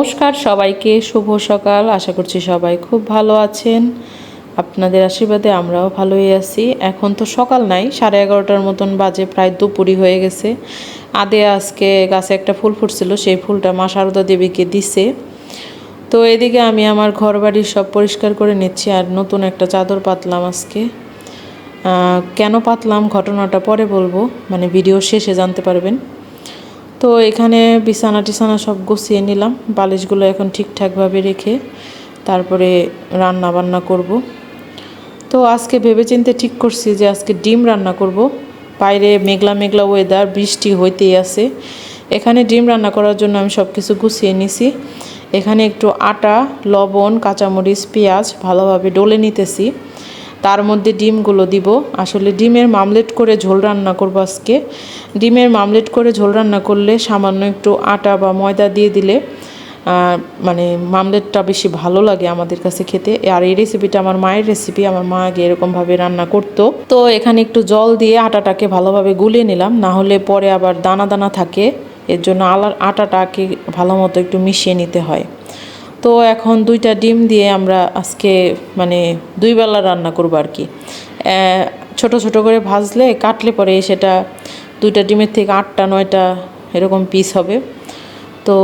নমস্কার, সবাইকে শুভ সকাল। আশা করছি সবাই খুব ভালো আছেন। আপনাদের আশীর্বাদে আমরাও ভালোই আছি। এখন তো সকাল নাই, সাড়ে এগারোটার মতন বাজে, প্রায় দুপুরি হয়ে গেছে। আদে আজকে গাছে একটা ফুল ফুটছিল, সেই ফুলটা মা শারদা দেবীকে দিছে। তো এদিকে আমি আমার ঘর বাড়ি সব পরিষ্কার করে নিচ্ছি, আর নতুন একটা চাদর পাতলাম আজকে। কেন পাতলাম ঘটনাটা পরে বলব মানে ভিডিও শেষে জানতে পারবেন। তো এখানে বিছানা টিছানা সব গুছিয়ে নিলাম। বালিশগুলো এখন ঠিকঠাকভাবে রেখে তারপরে রান্না বান্না করব। তো আজকে ভেবেচিন্তে ঠিক করছি যে আজকে ডিম রান্না করব। বাইরে মেঘলা মেঘলা ওয়েদার বৃষ্টি হইতেই আছে। এখানে ডিম রান্না করার জন্য আমি সব কিছু গুছিয়ে নিছি। এখানে একটু আটা, লবণ, কাঁচামরিচ, পেঁয়াজ ভালোভাবে ডলে নিতেছি। তার মধ্যে ডিমগুলো দিব। আসলে ডিমের মামলেট করে ঝোল রান্না করব আজকে। ডিমের মামলেট করে ঝোল রান্না করলে সামান্য একটু আটা বা ময়দা দিয়ে দিলে মানে মামলেটটা বেশি ভালো লাগে আমাদের কাছে খেতে। আর এই রেসিপিটা আমার মায়ের রেসিপি আমার মা আগে এরকমভাবে রান্না করতো। তো এখানে একটু জল দিয়ে আটাটাকে ভালোভাবে গুলিয়ে নিলাম। না হলে পরে আবার দানা দানা থাকে, এর জন্য আলার আটাটাকে ভালো মতো একটু মিশিয়ে নিতে হয়। তো এখন দুইটা ডিম দিয়ে আমরা আজকে মানে দুই বেলা রান্না করব আর কি। ছোট ছোট করে ভাজলে, কাটলে পরে সেটা দুইটা ডিমের থেকে আটটা, নয়টা এরকম পিস হবে। তো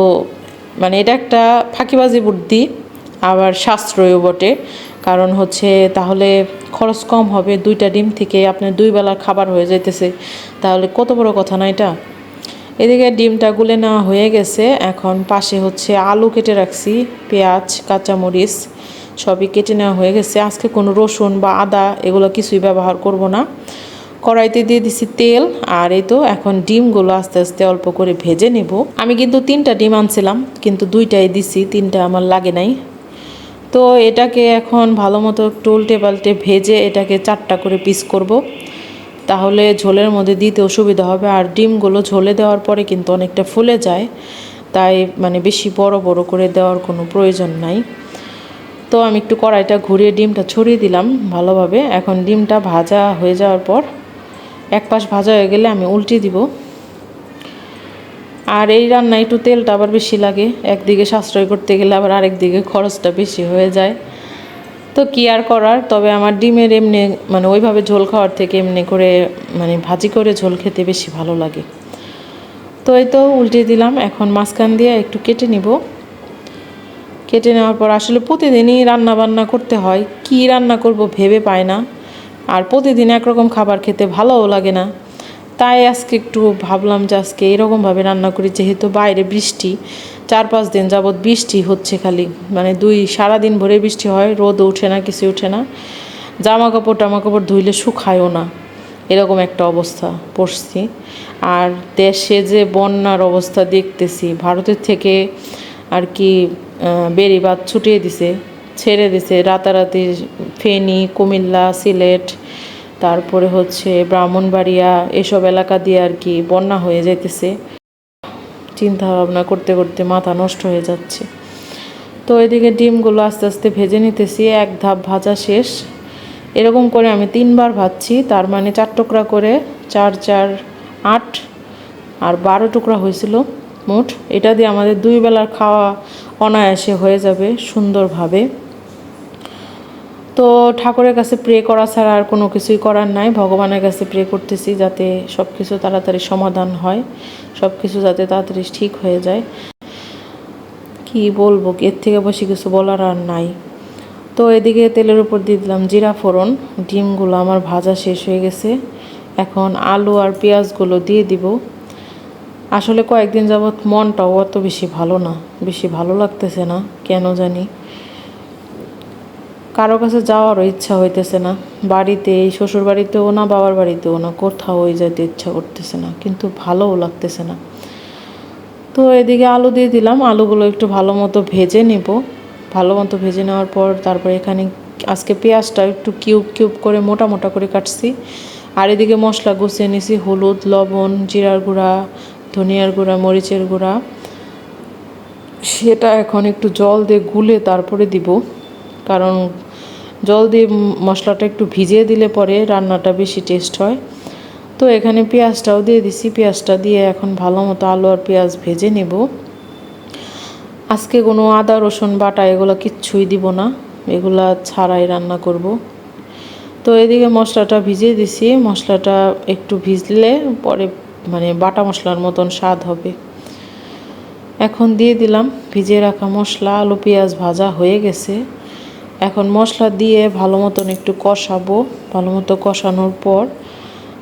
মানে এটা একটা ফাঁকিবাজি বুদ্ধি, আবার সাশ্রয়ও বটে। কারণ হচ্ছে তাহলে খরচ কম হবে, দুইটা ডিম থেকে আপনার দুই বেলার খাবার হয়ে যাইতেছে। তাহলে কত বড় কথা না এটা? এদিকে ডিমটা গুলে নেওয়া হয়ে গেছে। এখন পাশে হচ্ছে আলু কেটে রাখছি, পেঁয়াজ, কাঁচামরিচ সবই কেটে নেওয়া হয়ে গেছে। আজকে কোনো রসুন বা আদা এগুলো কিছুই ব্যবহার করব না। কড়াইতে দিয়ে দিছি তেল আর এই তো এখন ডিমগুলো আস্তে আস্তে অল্প করে ভেজে নেব। আমি কিন্তু তিনটা ডিম আনছিলাম, কিন্তু দুইটাই দিছি, তিনটা আমার লাগে নাই। তো এটাকে এখন ভালো মতো একটু উল্টে পাল্টে ভেজে এটাকে চারটা করে পিস করব। তাহলে ঝোলের মধ্যে দিতে অসুবিধা হবে। আর ডিমগুলো ঝোলে দেওয়ার পরে কিন্তু অনেকটা ফুলে যায়। তাই মানে বেশি বড় বড় করে দেওয়ার কোনো প্রয়োজন নাই। তো আমি একটু কড়াইটা ঘুরিয়ে ডিমটা ছড়িয়ে দিলাম ভালোভাবে। এখন ডিমটা ভাজা হয়ে যাওয়ার পর এক পাশ ভাজা হয়ে গেলে আমি উল্টে দিব। আর এই রান্নায় একটু তেলটা আবার বেশি লাগে। একদিকে সাশ্রয় করতে গেলে আবার আরেক দিকে খরচটা বেশি হয়ে যায়। তো কি আর করার, তবে আমার ডিমের এমনি মানে ওইভাবে ঝোল খাওয়ার থেকে এমনি করে মানে ভাজি করে ঝোল খেতে বেশি ভালো লাগে। তো এই তো উল্টে দিলাম, এখন মাঝখান দিয়ে একটু কেটে নিব। কেটে নেওয়ার পর আসলে প্রতিদিনই রান্না বান্না করতে হয়, কি রান্না করব ভেবে পায় না। আর প্রতিদিন একরকম খাবার খেতে ভালোও লাগে না। তাই আজকে একটু ভাবলাম যে আজকে এরকমভাবে রান্না করি, যেহেতু বাইরে বৃষ্টি চার পাঁচ দিন যাবৎ বৃষ্টি হচ্ছে খালি। মানে দুই সারা দিন ভরে বৃষ্টি হয় রোদ ওঠে না কিছু ওঠে না। জামা কাপড় টামা কাপড় ধুইলে শুকায়ও না। এরকম একটা অবস্থা পড়ছি। আর দেশে যে বন্যার অবস্থা দেখতেছি, ভারতের থেকে আর কি বেড়িবাঁধ ছুটিয়ে দিছে, ছেড়ে দিছে, রাতারাতি ফেনী, কুমিল্লা, সিলেট, তারপরে হচ্ছে ব্রাহ্মণবাড়িয়া, এসব এলাকা দিয়ে আর কি বন্যা হয়ে যাইতেছে। চিন্তা ভাবনা করতে করতে মাথা নষ্ট হয়ে যাচ্ছে। তো এদিকে ডিমগুলো আস্তে আস্তে ভেজে নিতেছি, এক ধাপ ভাজা শেষ। এরকম করে আমি তিনবার ভাজছি, তার মানে চার টুকরা করে চার চার, আট আর বারো টুকরা হয়েছিল মোট। এটা দিয়ে আমাদের দুই বেলার খাওয়া অনায়াসে হয়ে যাবে সুন্দরভাবে। তো ঠাকুরের কাছে প্রে করা ছাড়া আর কোনো কিছুই করার নাই। ভগবানের কাছে প্রে করতেছি যাতে সব কিছু তাড়াতাড়ি সমাধান হয় সব কিছু যাতে তাড়াতাড়ি ঠিক হয়ে যায়। কি বলব, এর থেকে বেশি কিছু বলার আর নাই। তো এদিকে তেলের উপর দিয়ে দিলাম জিরা ফোড়ন, ডিমগুলো আমার ভাজা শেষ হয়ে গেছে। এখন আলু আর পেঁয়াজগুলো দিয়ে দিব। আসলে কয়েকদিন যাবৎ মনটাও অত বেশি ভালো না, বেশি ভালো লাগতেছে না, কেন জানি। কারও কাছে যাওয়ারও ইচ্ছা হইতেছে না। বাড়িতে, এই শ্বশুর বাড়িতেও না, বাবার বাড়িতেও না, কোথাও ওই যেতে ইচ্ছা করতেছে না, কিন্তু ভালোও লাগতেছে না। তো এদিকে আলু দিয়ে দিলাম, আলুগুলো একটু ভালো মতো ভেজে নেব। ভালো মতো ভেজে নেওয়ার পর তারপরে এখানে আজকে পেঁয়াজটা একটু কিউব কিউব করে মোটা মোটা করে কাটছি। আর এদিকে মশলা গুছিয়ে নিছি, হলুদ, লবণ, জিরার গুঁড়া, ধনিয়ার গুঁড়া, মরিচের গুঁড়া। সেটা এখন একটু জল দিয়ে গুলে তারপরে দিব। কারণ জল দিয়ে মশলাটা একটু ভিজিয়ে দিলে পরে রান্নাটা বেশি টেস্ট হয়। তো এখানে পেঁয়াজটাও দিয়ে দিছি। পেঁয়াজটা দিয়ে এখন ভালো মতো আলু আর পেঁয়াজ ভেজে নেব। আজকে কোনো আদা, রসুন, বাটা এগুলো কিচ্ছুই দিব না। এগুলা ছাড়াই রান্না করব। তো এদিকে মশলাটা ভিজিয়ে দিছি। মশলাটা একটু ভিজলে পরে মানে বাটা মশলার মতন স্বাদ হবে। এখন দিয়ে দিলাম। ভিজিয়ে রাখা মশলা, আলু, পেঁয়াজ ভাজা হয়ে গেছে। এখন মশলা দিয়ে ভালো মতন একটু কষাবো। ভালো মতো কষানোর পর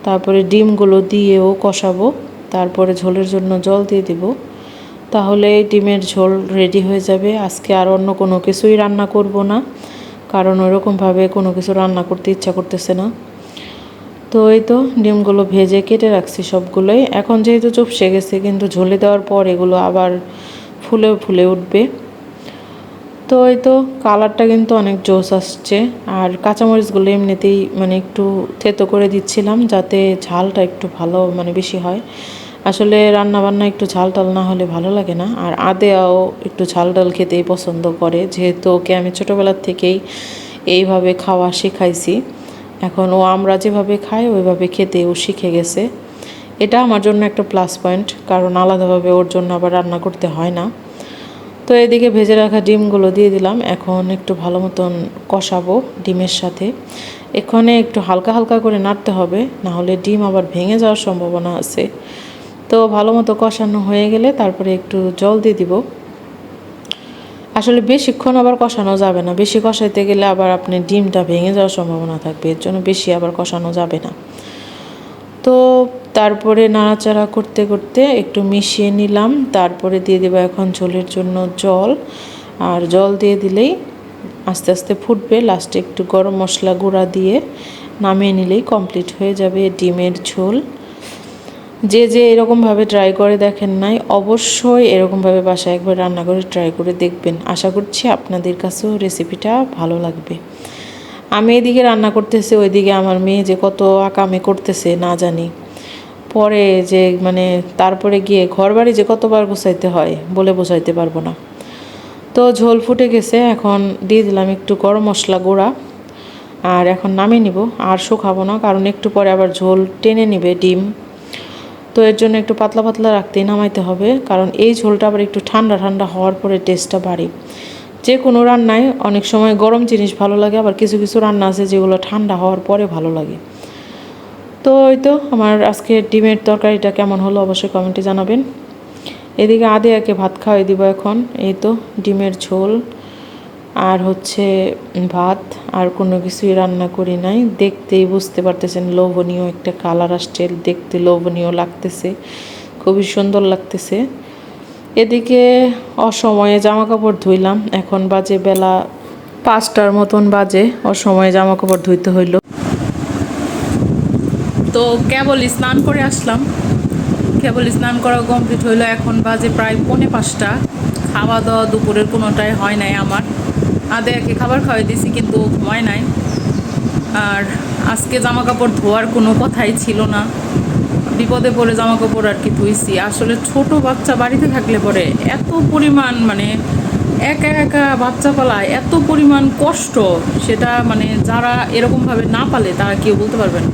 তারপরে ডিমগুলো দিয়েও কষাবো। তারপরে ঝোলের জন্য জল দিয়ে দিব। তাহলে ডিমের ঝোল রেডি হয়ে যাবে। আজকে আর অন্য কোনো কিছুই রান্না করব না, কারণ ওইরকমভাবে কোনো কিছু রান্না করতে ইচ্ছা করতেছে না। তো এই তো ডিমগুলো ভেজে কেটে রাখছি সবগুলোই। এখন যেহেতু চুপসে গেছে, কিন্তু ঝোলে দেওয়ার পর এগুলো আবার ফুলে ফুলে উঠবে। তো এই তো কালারটা কিন্তু অনেক জোস আসছে। আর কাঁচামরিচগুলো এমনিতেই মানে একটু থেতো করে দিচ্ছিলাম যাতে ঝালটা একটু ভালো মানে বেশি হয়। আসলে রান্না বান্না একটু ঝাল টাল না হলে ভালো লাগে না। আর আদেয়াও একটু ঝাল ডাল খেতেই পছন্দ করে। যেহেতু ওকে আমি ছোটোবেলার থেকেই এইভাবে খাওয়া শেখাইছি। এখন ও আমরা যেভাবে খাই ওইভাবে খেতে ও শিখে গেছে। এটা আমার জন্য একটা প্লাস পয়েন্ট কারণ আলাদাভাবে ওর জন্য আবার রান্না করতে হয় না। তো এদিকে ভেজে রাখা ডিমগুলো দিয়ে দিলাম। এখন একটু ভালো মতন কষাবো ডিমের সাথে। এখানে একটু হালকা হালকা করে নাড়তে হবে, না হলে ডিম আবার ভেঙে যাওয়ার সম্ভাবনা আছে। তো ভালো মতো কষানো হয়ে গেলে তারপরে একটু জল দিয়ে দিব। আসলে বেশিক্ষণ আবার কষানো যাবে না। বেশি কষাইতে গেলে আবার আপনি ডিমটা ভেঙে যাওয়ার সম্ভাবনা থাকবে। এর জন্য বেশি আবার কষানো যাবে না। তো তারপরে নাড়াচাড়া করতে করতে একটু মিশিয়ে নিলাম। তারপরে দিয়ে দেবো এখন ঝোলের জন্য জল। আর জল দিয়ে দিলেই আস্তে আস্তে ফুটবে। লাস্টে একটু গরম মশলা গুঁড়া দিয়ে নামিয়ে নিলেই কমপ্লিট হয়ে যাবে ডিমের ঝোল। যে যে এরকমভাবে ট্রাই করে দেখেন নাই, অবশ্যই এরকমভাবে বাসায় একবার রান্না করে ট্রাই করে দেখবেন। আশা করছি আপনাদের কাছেও রেসিপিটা ভালো লাগবে। আমি এদিকে রান্না করতেছি, ওইদিকে আমার মেয়ে যে কত আকামে করতেছে, না জানি। পরে যে মানে তারপরে গিয়ে ঘর বাড়ি যে কতবার গোছাইতে হয় বলে বোঝাইতে পারব না। তো ঝোল ফুটে গেছে, এখন দিয়ে দিলাম একটু গরম মশলা গুঁড়া, আর এখন নামিয়ে নিব, আর শুকাবো না, কারণ একটু পরে আবার ঝোল টেনে নিবে ডিম। তো এর জন্য একটু পাতলা পাতলা রাখতেই নামাইতে হবে, কারণ এই ঝোলটা আবার একটু ঠান্ডা ঠান্ডা হওয়ার পরে টেস্টটা বাড়ে। যে কোনো রান্নায় অনেক সময় গরম জিনিস ভালো লাগে, আবার কিছু কিছু রান্না আছে যেগুলো ঠান্ডা হওয়ার পরে ভালো লাগে। তো ওই তো আমার আজকে ডিমের তরকারিটা কেমন হলো অবশ্যই কমেন্টে জানাবেন। এদিকে আদেয়াকে ভাত খাওয়াই দিব এখন। এই তো ডিমের ঝোল আর হচ্ছে ভাত। আর কোনো কিছুই রান্না করি নাই। দেখতেই বুঝতে পারতেছেন লোভনীয় একটা কালার আসছে। দেখতে লোভনীয় লাগতেছে। খুবই সুন্দর লাগতেছে। এদিকে অসময়ে জামা কাপড় ধুইলাম। এখন বাজে বেলা পাঁচটার মতন বাজে। অসময়ে জামা কাপড় ধুইতে হইল। তো কেবল স্নান করে আসলাম। কেবল স্নান করা কমপ্লিট হইল। এখন বাজে প্রায় পৌনে পাঁচটা। খাওয়া দাওয়া দুপুরের কোনোটাই হয় নাই আমার। আদেয়াকে খাবার খাওয়াই দিয়েছি কিন্তু ঘুমায় নাই। আর আজকে জামা কাপড় ধোয়ার কোনো কথাই ছিল না। বিপদে পড়ে জামা কাপড় আর কি ধুইছি। আসলে ছোট বাচ্চা বাড়িতে থাকলে পরে এত পরিমাণ মানে একা একা বাচ্চা পালায়, এত পরিমাণ কষ্ট, সেটা মানে যারা এরকমভাবে না পালে তারা কেউ বলতে পারবেন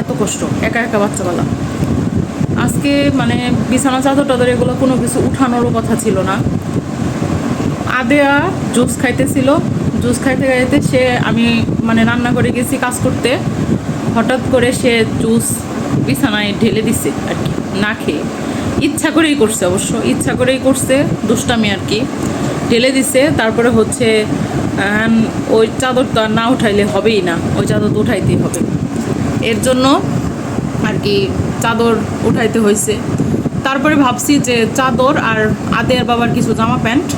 এত কষ্ট, একা একা বাচ্চা পালা আজকে মানে বিছানা, চাদর টাদর এগুলো কোনো কিছু উঠানোরও কথা ছিল না। আদেয়া জুস খাইতেছিল, জুস খাইতে খাইতে সে আমি মানে রান্না করে গেছি কাজ করতে। হঠাৎ করে সে জুস বিছানায় ঢেলে দিছে আর কি, না খেয়ে। ইচ্ছা করেই করছে অবশ্য, ইচ্ছা করেই করছে, দুষ্টামি আর কি। ঢেলে দিছে, তারপরে হচ্ছে ওই চাদর তো আর না উঠাইলে হবেই না, ওই চাদর তো উঠাইতেই হবে। এর জন্য আর কি চাদর উঠাইতে হয়েছে তারপরে ভাবছি যে চাদর আর আদের বাবার কিছু জামা প্যান্ট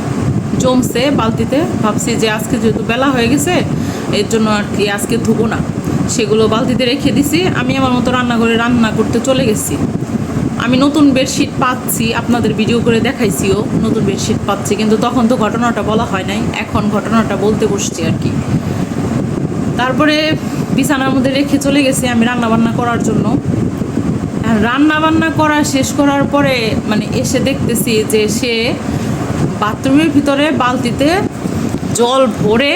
জমছে বালতিতে। ভাবছি যে আজকে যেহেতু বেলা হয়ে গেছে, এর জন্য আর কি আজকে ধুবো না। সেগুলো বালতিতে রেখে দিছি। আমি আমার মতো রান্না করে রান্না করতে চলে গেছি। আমি নতুন বেডশিট পাচ্ছি, আপনাদের ভিডিও করে দেখাইছিও, নতুন বেডশিট পাচ্ছি, কিন্তু তখন তো ঘটনাটা বলা হয় নাই। এখন ঘটনাটা বলতে বসছি আর কি। তারপরে বিছানার মধ্যে রেখে চলে গেছি আমি রান্না বান্না করার জন্য। আর রান্না বান্না করা শেষ করার পরে মানে এসে দেখতেছি যে সে বাথরুমের ভিতরে বালতিতে জল ভরে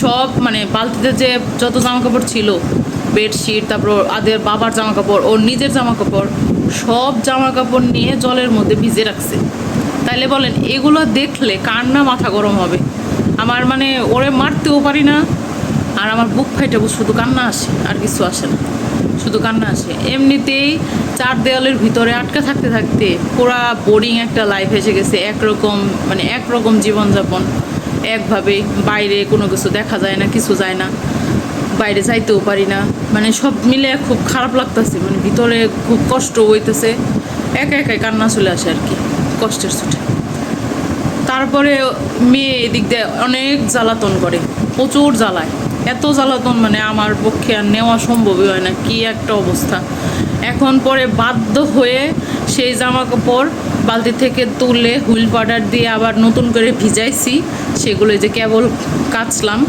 সব মানে বালতিতে যে যত জামা কাপড় ছিল, বেডশিট, তারপর আদের বাবার জামা কাপড় ওর নিজের জামা কাপড় সব জামা কাপড় নিয়ে জলের মধ্যে ভিজে রাখছে। তাইলে বলেন, এগুলো দেখলে কার না মাথা গরম হবে? আমার মানে ওরে মারতেও পারি না, আর আমার বুক ফাইটে শুধু কান্না আসে, আর কিছু আসে না। শুধু কান্না আসে। এমনিতেই চার দেওয়ালের ভিতরে আটকে থাকতে থাকতে পুরা বোরিং একটা লাইফ এসে গেছে, একরকম মানে একরকম জীবনযাপন। একভাবে বাইরে কোনো কিছু দেখা যায় না, কিছু যায় না। বাইরে যাইতেও পারি না। মানে সব মিলে খুব খারাপ লাগতেছে মানে ভিতরে খুব কষ্ট হইতেছে। একা একাই কান্না চলে আসে আর কি, কষ্টের ছুটে। তারপরে মেয়ে এদিক দিয়ে অনেক জ্বালাতন করে, প্রচুর জ্বালায়। এত জ্বালাতন মানে আমার পক্ষে আর নেওয়া সম্ভবই হয় না, কি একটা অবস্থা। এখন পরে বাধ্য হয়ে সেই জামা কাপড় বালতি থেকে তুলে হুইল পাউডার দিয়ে আবার নতুন করে ভিজাইছি, সেগুলো যে কেবল কাচলাম,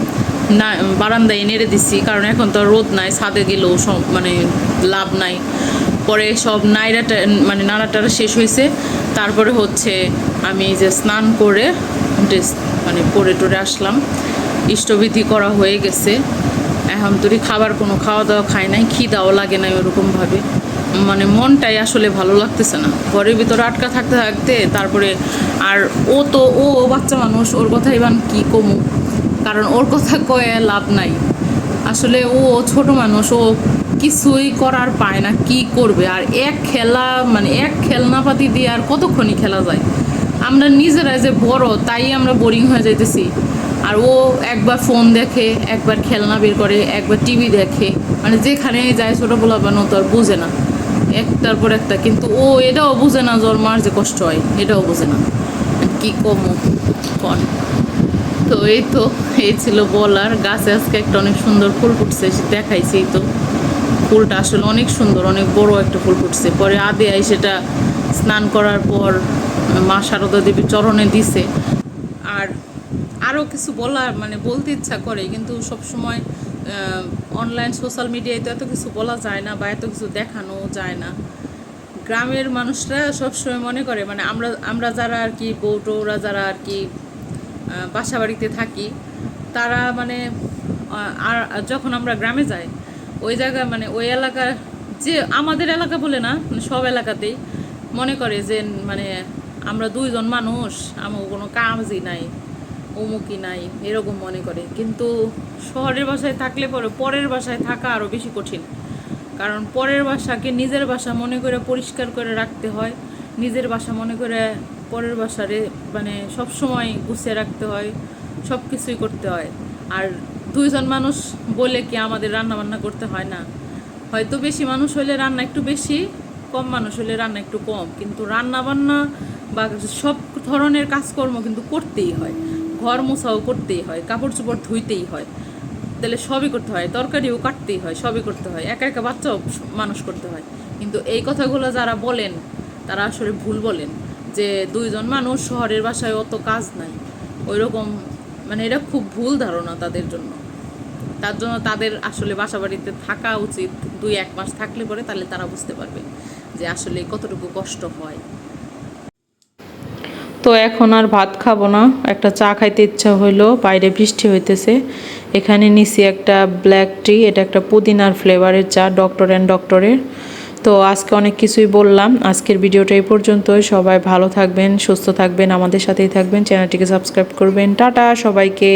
না, বারান্দায় নেড়ে দিছি কারণ এখন তো রোদ নাই, ছাদে গেলেও সব মানে লাভ নাই। পরে সব নাইরাটা মানে নাড়াটারা শেষ হয়েছে, তারপরে হচ্ছে আমি যে স্নান করে ড্রেস মানে পরে টরে আসলাম, ইষ্টবিধি করা হয়ে গেছে। এখন তোরই খাবার কোনো খাওয়া দাওয়া খাই নাই, খিদাও লাগে না ওরকমভাবে। মানে মনটাই আসলে ভালো লাগতেছে না। ঘরের ভিতরে আটকা থাকতে থাকতে তারপরে আর ও তো, ও বাচ্চা মানুষ, ওর কথাই বান কী কমু? কারণ ওর কথা কয়ে লাভ নাই। আসলে ও ছোট মানুষ, ও কিছুই করার পায় না, কি করবে? আর এক খেলা মানে এক খেলনাপাতি দিয়ে আর কতক্ষণই খেলা যায়? আমরা নিজেরা যে বড়, তাই আমরা বোরিং হয়ে যাইতেছি। আর ও একবার ফোন দেখে, একবার খেলনা বের করে, একবার টিভি দেখে। মানে যেখানে যায় ছোটো বলা বানো তো আর বুঝে না। একটার পর একটা, কিন্তু ও এটাও বুঝে না জ্বর মার যে কষ্ট হয়, এটাও বুঝে না। কি কমো, কন? তো এই তো, এই ছিল বলার। গাছে আজকে একটা অনেক সুন্দর ফুল ফুটছে, দেখাইছি তো। ফুলটা আসলে অনেক সুন্দর, অনেক বড় একটা ফুল ফুটছে। পরে আদে সেটা স্নান করার পর মা শারদা দেবীর চরণে দিছে। আর আরও কিছু বলার মানে বলতে ইচ্ছা করে, কিন্তু সবসময় অনলাইন সোশ্যাল মিডিয়ায় তো এত কিছু বলা যায় না বা এত কিছু দেখানো যায় না। গ্রামের মানুষরা সবসময় মনে করে মানে আমরা আমরা যারা আর কি বউটোরা যারা আর কি বাসা বাড়িতে থাকি, তারা মানে আর যখন আমরা গ্রামে যাই, ওই জায়গায় মানে ওই এলাকার যে আমাদের এলাকা বলে না মানে সব এলাকাতেই মনে করে যে মানে আমরা দুইজন মানুষ আমার কোনো কাজই নাই অমুকি নাই, এরকম মনে করে। কিন্তু শহরের বাসায় থাকলে পরে পরের বাসায় থাকা আরও বেশি কঠিন। কারণ পরের বাসাকে নিজের বাসা মনে করে পরিষ্কার করে রাখতে হয়। নিজের বাসা মনে করে পরের বাসারে মানে সব সময় গুছিয়ে রাখতে হয়, সব কিছুই করতে হয়। আর দুইজন মানুষ বলে কি আমাদের রান্না বান্না করতে হয় না। হয়তো বেশি মানুষ হলে রান্না একটু বেশি, কম মানুষ হলে রান্না একটু কম। কিন্তু রান্না বান্না বা সব ধরনের কাজকর্ম কিন্তু করতেই হয়। ঘর মোছাও করতেই হয়, কাপড় চোপড় ধুইতেই হয়। তাহলে সবই করতে হয়, তরকারিও কাটতেই হয়, সবই করতে হয়। একা একা বাচ্চাও মানুষ করতে হয়। কিন্তু এই কথাগুলো যারা বলেন, তারা আসলে ভুল বলেন যে দুইজন মানুষ শহরের বাসায় অত কাজ নাই। ওই রকম মানে এটা খুব ভুল ধারণা তাদের জন্য। তার জন্য তাদের আসলে বাসা বাড়িতে থাকা উচিত। দুই এক মাস থাকলে পরে তাহলে তারা বুঝতে পারবে যে আসলে কতটুকু কষ্ট হয়। তো এখন আর ভাত খাব না। একটা চা খাইতে ইচ্ছা হইল, বাইরে বৃষ্টি হইতেছে। এখানে নিছি একটা ব্ল্যাক টি এটা একটা পুদিনার ফ্লেভারের চা ডক্টর অ্যান্ড ডক্টরের তো আজকে অনেক কিছুই বললাম। আজকের ভিডিওটা এই পর্যন্তই। সবাই ভালো থাকবেন, সুস্থ থাকবেন, আমাদের সাথেই থাকবেন। চ্যানেলটিকে সাবস্ক্রাইব করবেন। টাটা, সবাইকে।